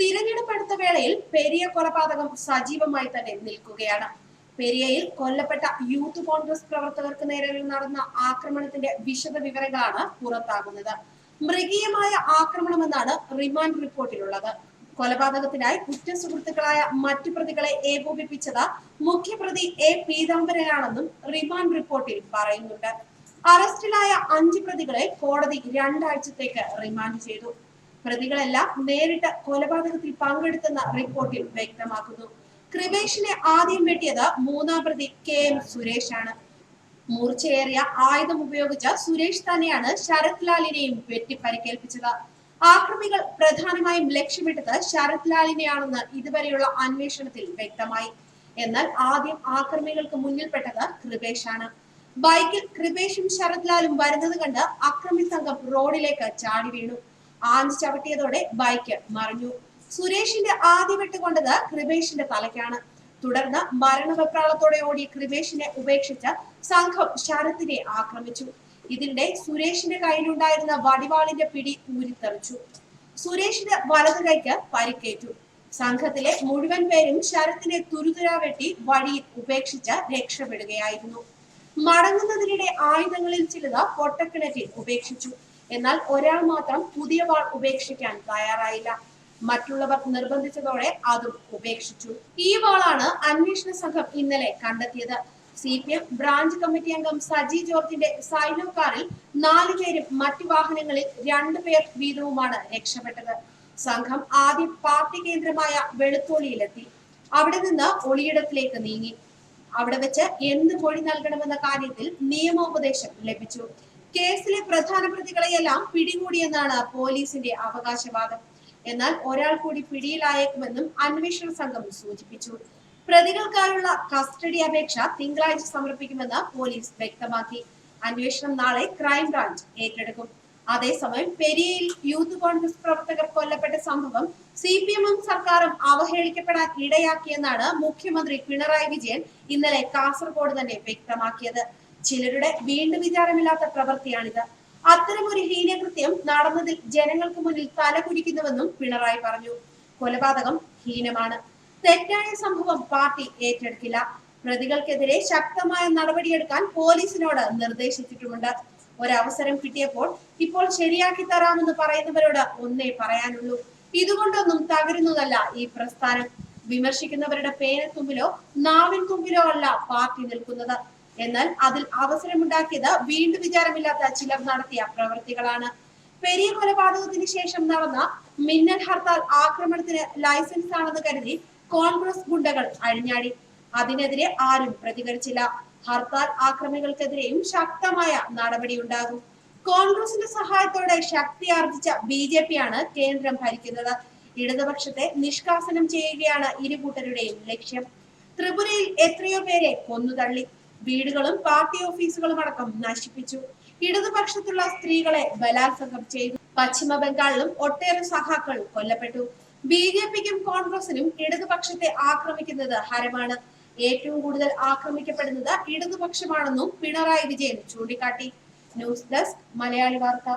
തിരഞ്ഞെടുപ്പ് അടുത്ത വേളയിൽ പെരിയ കൊലപാതകം സജീവമായി തന്നെ നിൽക്കുകയാണ്. പെരിയയിൽ കൊല്ലപ്പെട്ട യൂത്ത് കോൺഗ്രസ് പ്രവർത്തകർക്ക് നേരെ നടന്ന ആക്രമണത്തിന്റെ വിശദ വിവരങ്ങളാണ് പുറത്താകുന്നത്. മൃഗീയമായ ആക്രമണമെന്നാണ് റിമാൻഡ് റിപ്പോർട്ടിലുള്ളത്. കൊലപാതകത്തിനായി കുറ്റ സുഹൃത്തുക്കളായ മറ്റു പ്രതികളെ ഏകോപിപ്പിച്ചത് മുഖ്യപ്രതി എ പീതാംബരനാണെന്നും റിമാൻഡ് റിപ്പോർട്ടിൽ പറയുന്നുണ്ട്. അറസ്റ്റിലായ അഞ്ച് പ്രതികളെ കോടതി രണ്ടാഴ്ചത്തേക്ക് റിമാൻഡ് ചെയ്തു. പ്രതികളെല്ലാം നേരിട്ട് കൊലപാതകത്തിൽ പങ്കെടുത്തെന്ന റിപ്പോർട്ടിൽ വ്യക്തമാക്കുന്നു. കൃപേഷിനെ ആദ്യം വെട്ടിയത് മൂന്നാം പ്രതി കെ എം സുരേഷ് ആണ് മൂർച്ചയേറിയ ആയുധം ഉപയോഗിച്ച സുരേഷ് തന്നെയാണ് ശരത് ലാലിനെയും വെട്ടി പരിക്കേൽപ്പിച്ചത്. ആക്രമികൾ പ്രധാനമായും ലക്ഷ്യമിട്ടത് ശരത് ലാലിനെയാണെന്ന് ഇതുവരെയുള്ള അന്വേഷണത്തിൽ വ്യക്തമായി. എന്നാൽ ആദ്യം ആക്രമികൾക്ക് മുന്നിൽപ്പെട്ടത് കൃപേഷ് ആണ് ബൈക്കിൽ കൃപേഷും ശരത് ലാലും വരുന്നത് കണ്ട് അക്രമി സംഘം റോഡിലേക്ക് ചാടി വീണു. ആഞ്ഞു ചവിട്ടിയതോടെ ബൈക്ക് മറിഞ്ഞു. സുരേഷിന്റെ ആദ്യ വെട്ട് കൊണ്ടത് കൃപേഷിന്റെ തലയ്ക്കാണ്. തുടർന്ന് മരണവെപ്രാളത്തോടെ ഓടി കൃപേഷിനെ ഉപേക്ഷിച്ച് സംഘം ശരത്തിനെ ആക്രമിച്ചു. ഇതിനിടെ സുരേഷിന്റെ കയ്യിലുണ്ടായിരുന്ന വടിവാളിന്റെ പിടി ഊരിത്തെറിച്ചു. സുരേഷിന്റെ വലതു കൈക്ക് പരിക്കേറ്റു. സംഘത്തിലെ മുഴുവൻ പേരും ശരത്തിനെ തുരുതുരാ വെട്ടി വഴിയിൽ ഉപേക്ഷിച്ച് രക്ഷപ്പെടുകയായിരുന്നു. മടങ്ങുന്നതിനിടെ ആയുധങ്ങളിൽ ചിലത് പൊട്ടക്കിണറ്റിൽ ഉപേക്ഷിച്ചു. എന്നാൽ ഒരാൾ മാത്രം പുതിയ വാൾ ഉപേക്ഷിക്കാൻ തയ്യാറായില്ല. മറ്റുള്ളവർ നിർബന്ധിച്ചതോടെ അതും ഉപേക്ഷിച്ചു. ഈ വാളാണ് അന്വേഷണ സംഘം ഇന്നലെ കണ്ടെത്തിയത്. C P M branch committee അംഗം സജി ജോർജിന്റെ സൈലോ കാറിൽ നാലു പേരും മറ്റു വാഹനങ്ങളിൽ രണ്ടുപേർ വീതവുമാണ് രക്ഷപ്പെട്ടത്. സംഘം ആദ്യം പാർട്ടി കേന്ദ്രമായ വെളുത്തോളിയിലെത്തി അവിടെ നിന്ന് ഒളിയിടത്തിലേക്ക് നീങ്ങി. അവിടെ വെച്ച് എന്ത് മൊഴി നൽകണമെന്ന കാര്യത്തിൽ നിയമോപദേശം ലഭിച്ചു. കേസിലെ പ്രധാന പ്രതികളെയെല്ലാം പിടികൂടിയെന്നാണ് പോലീസിന്റെ അവകാശവാദം. എന്നാൽ ഒരാൾ കൂടി പിടിയിലായേക്കുമെന്നും അന്വേഷണ സംഘം സൂചിപ്പിച്ചു. പ്രതികൾക്കായുള്ള കസ്റ്റഡി അപേക്ഷ തിങ്കളാഴ്ച സമർപ്പിക്കുമെന്ന് പോലീസ് വ്യക്തമാക്കി. അന്വേഷണം നാളെ ക്രൈംബ്രാഞ്ച് ഏറ്റെടുക്കും. അതേസമയം പെരിയയിൽ യൂത്ത് കോൺഗ്രസ് പ്രവർത്തകർ കൊല്ലപ്പെട്ട സംഭവം സി പി എമ്മും സർക്കാരും അവഹേളിക്കപ്പെടാൻ ഇടയാക്കിയെന്നാണ് മുഖ്യമന്ത്രി പിണറായി വിജയൻ ഇന്നലെ കാസർഗോഡ് തന്നെ വ്യക്തമാക്കിയത്. ചിലരുടെ വീണ്ടും വിചാരമില്ലാത്ത പ്രവൃത്തിയാണിത്. അത്തരമൊരു ഹീനകൃത്യം നടന്നതിൽ ജനങ്ങൾക്ക് മുന്നിൽ തലകുലിക്കുന്നുവെന്നും പിണറായി പറഞ്ഞു. കൊലപാതകം ഹീനമാണ്. തെറ്റായ സംഭവം പാർട്ടി ഏറ്റെടുക്കില്ല. പ്രതികൾക്കെതിരെ ശക്തമായ നടപടിയെടുക്കാൻ പോലീസിനോട് നിർദ്ദേശിച്ചിട്ടുമുണ്ട്. ഒരവസരം കിട്ടിയപ്പോൾ ഇപ്പോൾ ശരിയാക്കി തരാമെന്ന് പറയുന്നവരോട് ഒന്നേ പറയാനുള്ളൂ. ഇതുകൊണ്ടൊന്നും തകരുന്നതല്ല ഈ പ്രസ്ഥാനം. വിമർശിക്കുന്നവരുടെ പേനത്തുമ്പിലോ നാവിൻ തുമ്പിലോ അല്ല പാർട്ടി നിൽക്കുന്നത്. എന്നാൽ അതിൽ അവസരമുണ്ടാക്കിയത് വീണ്ടും വിചാരമില്ലാത്ത ചിലർ നടത്തിയ പ്രവർത്തികളാണ്. പെരിയ കൊലപാതകത്തിന് ശേഷം നടന്ന മിന്നൽ ഹർത്താൽ ആക്രമണത്തിന് ലൈസൻസ് ആണെന്ന് കരുതി കോൺഗ്രസ് ഗുണ്ടകൾ അഴിഞ്ഞാടി. അതിനെതിരെ ആരും പ്രതികരിച്ചില്ല. ഹർത്താൽ ആക്രമികൾക്കെതിരെയും ശക്തമായ നടപടി ഉണ്ടാകും കോൺഗ്രസിന്റെ സഹായത്തോടെ ശക്തി ആർജിച്ച ബി ജെ പിയാണ് കേന്ദ്രം ഭരിക്കുന്നത്. ഇടതുപക്ഷത്തെ നിഷ്കാസനം ചെയ്യുകയാണ് ഇരുകൂട്ടരുടെയും ലക്ഷ്യം. ത്രിപുരയിൽ എത്രയോ പേരെ കൊന്നുതള്ളി. വീടുകളും പാർട്ടി ഓഫീസുകളും അടക്കം നശിപ്പിച്ചു. ഇടതുപക്ഷത്തുള്ള സ്ത്രീകളെ ബലാത്സംഗം ചെയ്തു. പശ്ചിമ ബംഗാളിലും ഒട്ടേറെ സഖാക്കൾ കൊല്ലപ്പെട്ടു. ബി ജെ പിക്കും കോൺഗ്രസിനും ഇടതുപക്ഷത്തെ ആക്രമിക്കുന്നത് ഹരമാണ്. ഏറ്റവും കൂടുതൽ ആക്രമിക്കപ്പെടുന്നത് ഇടതുപക്ഷമാണെന്നും പിണറായി വിജയൻ ചൂണ്ടിക്കാട്ടി. ന്യൂസ് ഡെസ്ക് മലയാളി വാർത്ത.